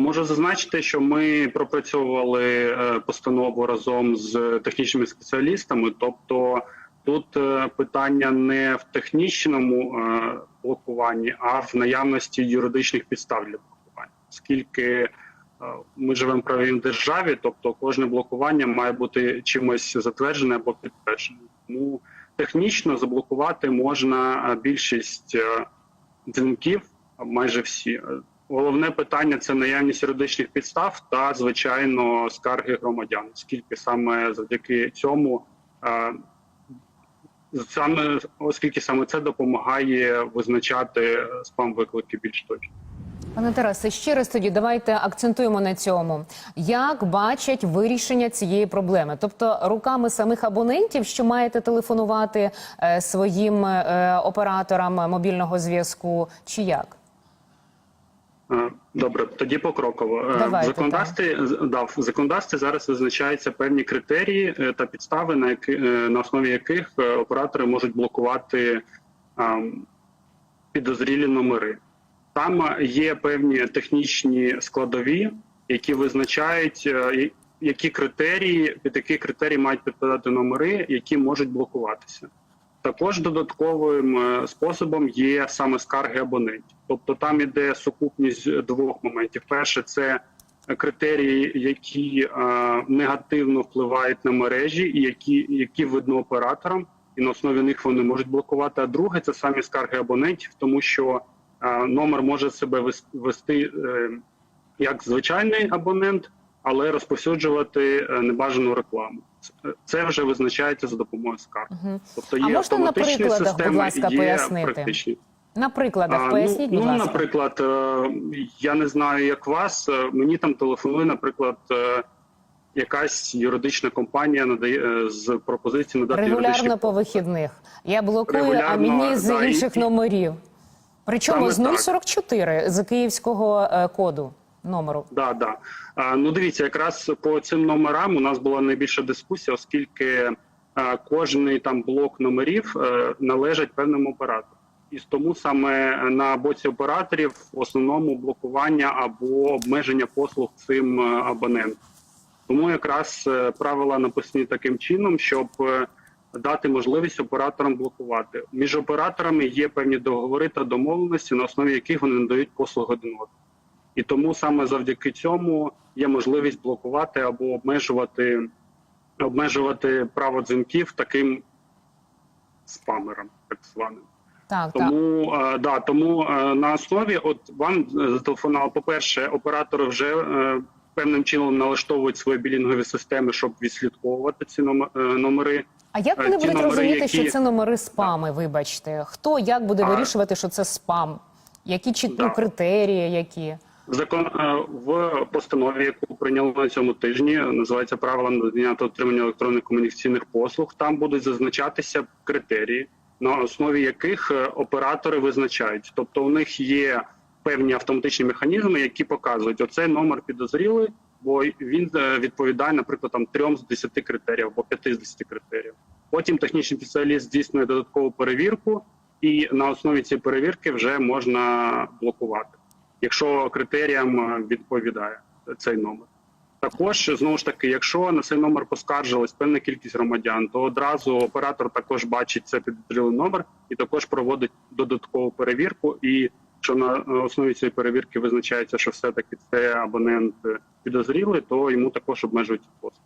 Можу зазначити, що ми пропрацьовували е, постанову разом з технічними спеціалістами. Тобто, тут е, питання не в технічному е, блокуванні, а в наявності юридичних підстав для блокування, оскільки ми живемо в правовій державі, тобто кожне блокування має бути чимось затверджене або підтверджене. Тому технічно заблокувати можна більшість дзвінків, майже всі. Головне питання це наявність юридичних підстав та, звичайно, скарги громадян, оскільки саме завдяки цьому, е, саме оскільки саме це допомагає визначати спам виклики більш точно. Пане Тарасе, ще раз тоді давайте акцентуємо на цьому. Як бачать вирішення цієї проблеми? Тобто руками самих абонентів, що маєте телефонувати е, своїм е, операторам мобільного зв'язку, чи як? Е, Добре, тоді покроково. Е, Давайте, в законодавстві да, в законодавстві зараз визначаються певні критерії е, та підстави, на які на основі яких оператори можуть блокувати ем, підозрілі номери. Там є певні технічні складові, які визначають, які критерії, під які критерії мають підпадати номери, які можуть блокуватися. Також додатковим способом є саме скарги абонентів. Тобто там іде сукупність двох моментів. Перше, це критерії, які е, негативно впливають на мережі, і які, які видно операторам, і на основі них вони можуть блокувати. А друге це самі скарги абонентів, тому що е, номер може себе вес- вести е, як звичайний абонент, але розповсюджувати е, небажану рекламу. Це- Це вже визначається за допомогою скарг. Мгм. Тобто А є можна на прикладах, будь ласка, є пояснити? практичні. На прикладах А, поясніть, ну, будь ну, наприклад, е, я не знаю, як вас. е, Мені там телефонує, наприклад, е, якась юридична компанія надає з пропозицією надати Регулярно юридичні по вихідних. Я блокую, а мені з да, і- інших номерів. Причому Саме з так. 044 з київського коду номеру. Да, да. А, ну дивіться, якраз по цим номерам у нас була найбільша дискусія, оскільки е, кожний там блок номерів належить певному оператору. І тому саме на боці операторів в основному блокування або обмеження послуг цим е, абонентам. Тому якраз е, правила написані таким чином, щоб е, дати можливість операторам блокувати. Між операторами є певні договори та домовленості, на основі яких вони надають послуги один одному. І тому саме завдяки цьому є можливість блокувати або обмежувати, обмежувати право дзвінків таким спамерам, так званим. Так, так. Тому е, да, тому е, на основі, от вам зателефонував, по-перше, оператори вже е, певним чином налаштовують свої білінгові системи, щоб відслідковувати ці е, номери. А як Е, вони будуть номери, розуміти, які- що це номери спами? Вибачте, хто як буде А- вирішувати, що це спам? Які чи Да. критерії, які закон е, в постанові, яку прийняли на цьому тижні, називається правила надання та отримання електронних комунікаційних послуг. Там будуть зазначатися критерії, на основі яких е, оператори визначають. Тобто, у них є певні автоматичні механізми, які показують оцей номер підозрілий, бо він е, відповідає, наприклад, там трьом з 10 критеріїв або 5 з 10 критеріїв. Потім технічний спеціаліст здійснює додаткову перевірку, і на основі цієї перевірки вже можна блокувати якщо критеріям е, відповідає цей номер. Також знову ж таки, якщо на цей номер поскаржилась певна кількість громадян, то одразу оператор також бачить це підозрілий номер і також проводить додаткову перевірку. І якщо на основі цієї перевірки визначається, що все таки це абонент підозрілий, то йому також обмежують послуги.